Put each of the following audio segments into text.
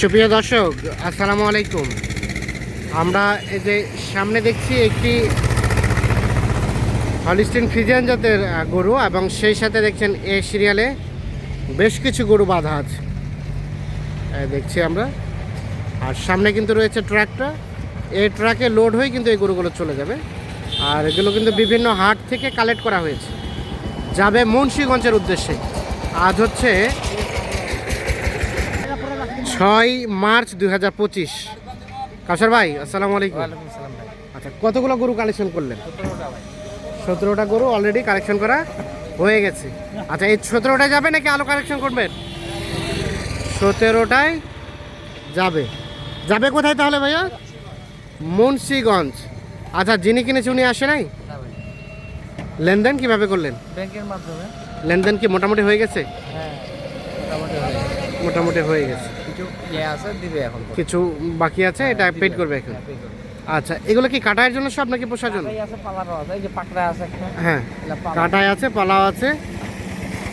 সুপ্রিয় দর্শক, আসসালামু আলাইকুম। আমরা এই যে সামনে দেখছি একটি হলিস্টিন ফ্রিজিয়ান জাতের গরু এবং সেই সাথে দেখছেন এ সিরিয়ালে বেশ কিছু গরু বাঁধা আছে। দেখছি আমরা। আর সামনে কিন্তু রয়েছে ট্রাকটা। এই ট্রাকে লোড হয়ে কিন্তু এই গরুগুলো চলে যাবে। আর এগুলো কিন্তু বিভিন্ন হাট থেকে কালেক্ট করা হয়েছে। যাবে মুন্সীগঞ্জের উদ্দেশ্যে। আজ হচ্ছে ছয় মার্চ দুই হাজার পঁচিশ। কাসার ভাই আসসালামু আলাইকুম। আচ্ছা কতগুলো গরু কালেকশন করলেন? সতেরোটা গরু অলরেডি কালেকশন করা হয়ে গেছে। আচ্ছা এই সতেরোটায় যাবে নাকি আলো কালেকশন করবেন? সতেরোটায় যাবে। যাবে কোথায় তাহলে ভাইয়া? মুন্সিগঞ্জ। আচ্ছা যিনি কিনেছে উনি আসে নাই? লেনদেন কীভাবে করলেন? ব্যাংকের মাধ্যমে। লেনদেন কি মোটামুটি হয়ে গেছে? হ্যাঁ মোটামুটি হয়ে গেছে। হয়ে কিছু ইয়ে আছে দিবে এখন কিছু বাকি আছে এটা পেড করবে এখন? হ্যাঁ, করবে। আচ্ছা এগুলো কি কাটার জন্য সব নাকি পোষার জন্য? এই আছে পালারও আছে এই যে পাকড়া আছে হ্যাঁ। কাটাই আছে পালাও আছে।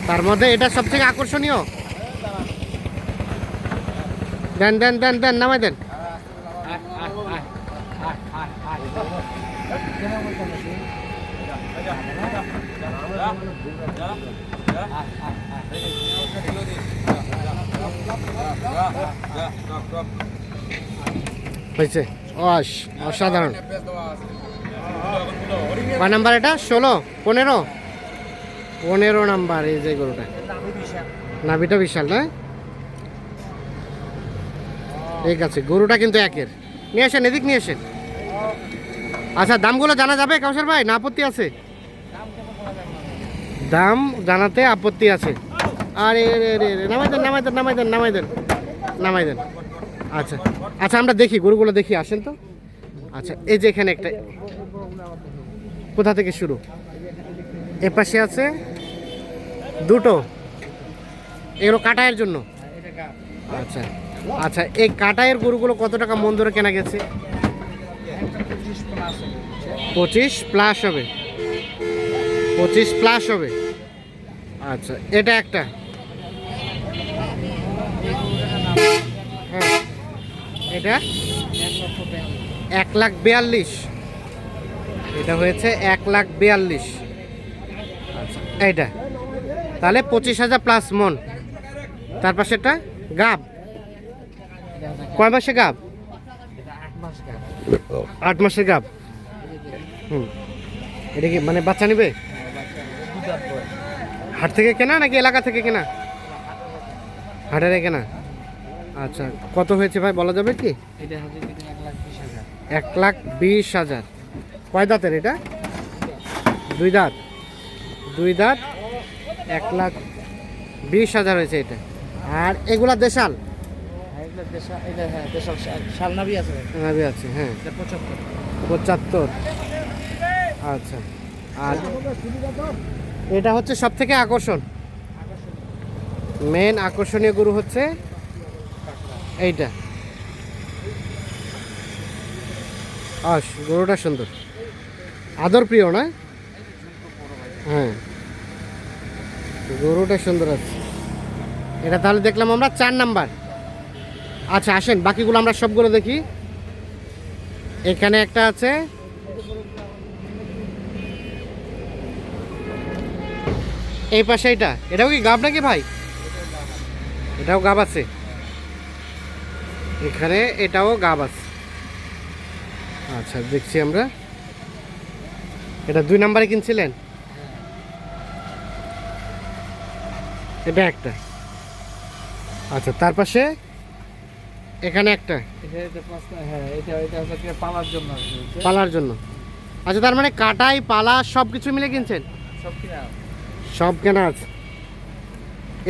তার মধ্যে এটা সব থেকে আকর্ষণীয়? দেন দেন দেন দেন নামাই দেন। হয়েছে। অস, অসাধারণ। কয় নাম্বার এটা? ষোলো? পনেরো? পনেরো নাম্বার এই যে গরুটা। নাভিটা বিশাল, না? ঠিক আছে, গরুটা কিন্তু একের। নিয়ে আসেন, এদিক নিয়ে আসেন। আচ্ছা দামগুলো জানা যাবে কাউসার ভাই? না আপত্তি আছে? দাম জানাতে আপত্তি আছে। আরে, রে রে রে, নামাই দেন নামাই দেন নামাই দেন নামাই দেন নামাই দেন। আচ্ছা আচ্ছা আমরা দেখি, গরুগুলো দেখি, আসেন তো। আচ্ছা এই যে এখানে একটা, কোথা থেকে শুরু? এ পাশে আছে দুটো। এগুলো কাটায়ের জন্য? আচ্ছা আচ্ছা এই কাটায়ের গরুগুলো কত টাকা মন ধরে কেনা গেছে? পঁচিশ প্লাস হবে। পঁচিশ প্লাস হবে। আচ্ছা এটা একটা। হ্যাঁ। এটা? এক লাখ বিয়াল্লিশ। এটা হয়েছে এক লাখ বিয়াল্লিশ। আচ্ছা এইটা। তাহলে পঁচিশ হাজার প্লাস মন। তার পাশে গাব। এটা হচ্ছে গা। কয় মাসে গাব? আট মাস মাসের গাব। হুম। এটা কি মানে বাচ্চা নেবে। হাট থেকে কেনা নাকি এলাকা থেকে কেনা? হাটের কেনা? আচ্ছা কত হয়েছে ভাই বলা যাবে কি? এটা এক লাখ বিশ হাজার। কয় দাঁতের এটা? দুই দাঁত। দুই দাঁত এক লাখ বিশ হাজার হয়েছে এটা। আর এগুলা দেশাল? হ্যাঁ, হ্যাঁ আছে হ্যাঁ। পঁচাত্তর। পঁচাত্তর। আচ্ছা। আর এটা হচ্ছে সব থেকে আকর্ষণ মেন আকর্ষণীয় গরু হচ্ছে এইটা। আস, গরুটা সুন্দর। আদর প্রিয় না? হ্যাঁ। গরুটা সুন্দর আছে। এটা তাহলে দেখলাম আমরা চার নাম্বার। আচ্ছা আসেন, বাকিগুলো আমরা সবগুলো দেখি। এখানে একটা আছে। এই পাশে এটা এটাও কি গাব নাকি ভাই? এটাও গাব আছে। এখানে এটাও গাব আছে। আচ্ছা দেখছি আমরা। এটা দুই নাম্বারে কিনছিলেন? এটা একটা। আচ্ছা তার পাশে এখানে একটা। হ্যাঁ পালার জন্য আচ্ছা তার মানে কাটাই পালা সব কিছু মিলে কিনছেন? সব কিনা আছে।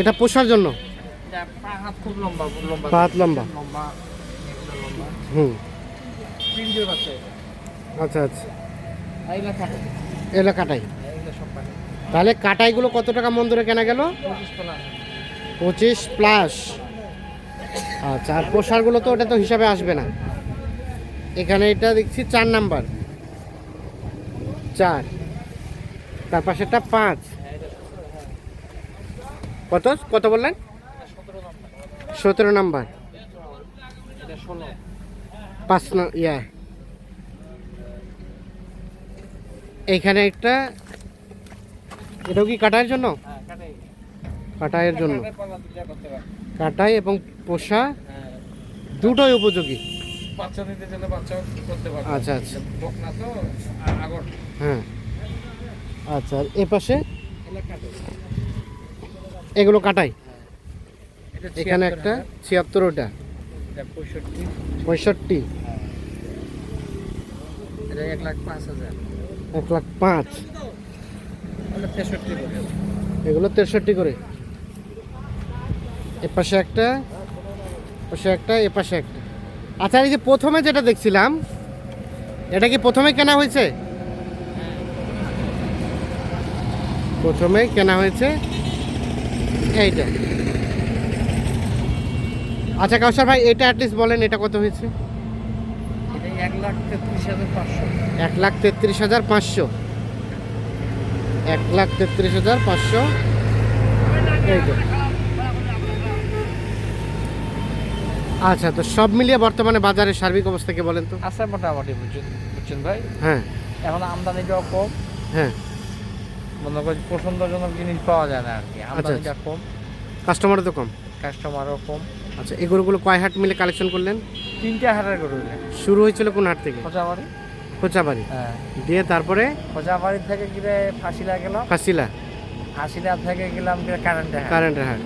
এটা পোষার জন্য? পা হাত খুব লম্বা লম্বা। পা হাত লম্বা। লম্বা হুম। তিন জোর আছে আচ্ছা আচ্ছা। এইগুলো থাকে এগুলো কাটাই? তাহলে কাটাইগুলো কত টাকা মন ধরে কেনা গেল? পঁচিশ প্লাস। আচ্ছা আর পোষারগুলো তো ওটা তো হিসাবে আসবে না। এখানে এটা দেখছি চার নাম্বার। চার। তার পাশেরটা পাঁচ। কত? কত বললেন? সতেরো নম্বর। পাঁচ ইয়া। এখানে একটা এটাও কি কাটার জন্য? কাটাইয়ের জন্য। কাটাই এবং পোষা দুটোই উপযোগী। আচ্ছা, আচ্ছা। হ্যাঁ। আচ্ছা এ পাশে? এগুলো কাটাই। এখানে একটা ছিয়াত্তর ওটা পঁয়ষট্টি। এক লাখ পাঁচ হাজার। এক লাখ পাঁচ। এগুলো তেষট্টি করে। এ পাশে একটা পাশে একটা এ পাশে একটা। আচ্ছা এই যে প্রথমে যেটা দেখছিলাম এটা কি প্রথমে কেনা হয়েছে? প্রথমে কেনা হয়েছে এইটা। আচ্ছা কাউসার ভাই এটা অ্যাটলিস্ট বলেন এটা কত হয়েছে? এক লাখ তেত্রিশ হাজার পাঁচশো। এক লাখ তেত্রিশ হাজার পাঁচশো। এই তো আচ্ছা তো সব মিলিয়ে বর্তমানে বাজারের সার্বিক অবস্থা কি বলেন তো? আছে মোটামুটি বুঝছেন বুঝছেন ভাই? হ্যাঁ। এখন আমদানিটাও কম হ্যাঁ। মনে করি পছন্দজনক জিনিস পাওয়া যায় না আর কি। আমদানিটা কম কাস্টমারও তো কম। কাস্টমারও কম। আচ্ছা এই গরুগুলো কয় হাট মিলে কালেকশন করলেন? তিনটে হাটের গরু শুরু হয়েছিল কোন হাট থেকে? খোঁজাবাড়ি খোঁচাবাড়ি। হ্যাঁ। দিয়ে তারপরে? খোঁজাবাড়ি থেকে গিয়ে ফাঁসিলা গেল ফাঁসিলা। ফাঁসিলা থেকে গেলাম গিয়ে কারেন্টে হাট। কারেন্টের হাট।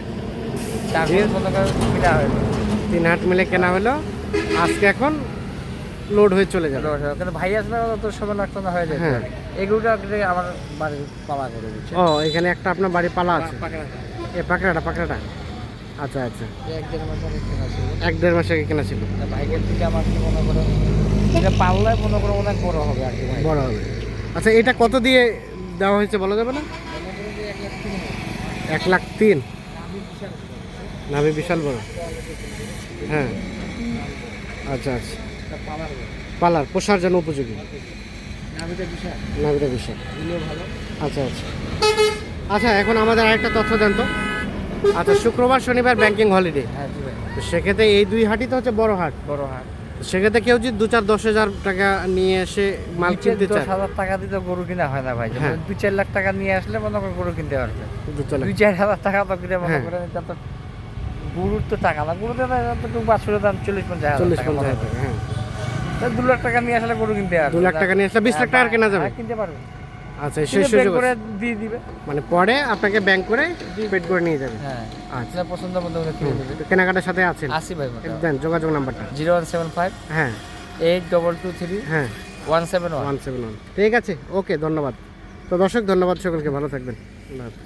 তিন হাট মিলে কেনা হলো। আজকে এখন লোড হয়ে চলে যাবে। কিন্তু ভাই আসলে তোর সময় লাগতো না হয়ে যায়। হ্যাঁ। এগুলোটা আমার বাড়ির পালা করে ও এখানে একটা আপনার বাড়ি পালা আছে। এ পাকড়াটা পাকড়াটা। আচ্ছা আচ্ছা। এক দেড় মাস আগে কেনা ছিল। এক দেড় মাস আগে কেনা ছিল। তা ভাইয়ের থেকে আমার মনে করো এটা পাল্লায় মনে করো অনেক বড় হবে আর কি বড় হবে। আচ্ছা এটা কত দিয়ে দেওয়া হয়েছে বলা যাবে না? এক লাখ তিন। নাভি বিশাল বড়। হ্যাঁ। আচ্ছা আচ্ছা। পালার। পোষার জন্য উপযোগী। নাভিটা বিশাল। আচ্ছা আচ্ছা। আচ্ছা এখন আমাদের আরেকটা তথ্য দেন তো। আচ্ছা শুক্রবার শনিবার ব্যাংকিং হলিডে হ্যাঁ তো সেক্ষেত্রে এই দুই হাটই তো হচ্ছে বড় হাট। বড় হাট। সেক্ষেত্রে কেউ যদি দু চার দশ হাজার টাকা নিয়ে এসে মাল কিনতে দশ চায়। হাজার টাকা দিয়ে তো গরু কিনা হয় না ভাই। হ্যাঁ। দুই চার লাখ টাকা নিয়ে আসলে মনে করো গরু কিনতে পারবে। দু চার হাজার টাকা তো কিনে মনে হ্যাঁ। এটা তো গরুর তো টাকা না। গরুতে তো বাছুরের দাম চল্লিশ পঞ্চাশ চল্লিশ পঞ্চাশ টাকা হ্যাঁ। দু লাখ টাকা নিয়ে আসলে গরু কিনতে পারবে। দু লাখ টাকা নিয়ে আসলে বিশ লাখ টাকার কেনা যাবে। হ্যাঁ, কিনতে পারবে। আচ্ছা সেই সুযোগ করে দিয়ে দিবে। মানে পরে আপনাকে ব্যাংক করে পেড করে নিয়ে যাবে। হ্যাঁ আচ্ছা। পছন্দ মতো কিনে নেবে। কেনাকাটার সাথে আছেন? আসি ভাই দেন যোগাযোগ নাম্বারটা। জিরো ওয়ান সেভেন ফাইভ হ্যাঁ। এইট ডবল টু থ্রি হ্যাঁ। One seven one seven one. ঠিক আছে ওকে ধন্যবাদ। তো দর্শক ধন্যবাদ সকলকে ভালো থাকবেন। আল্লাহ হাফেজ।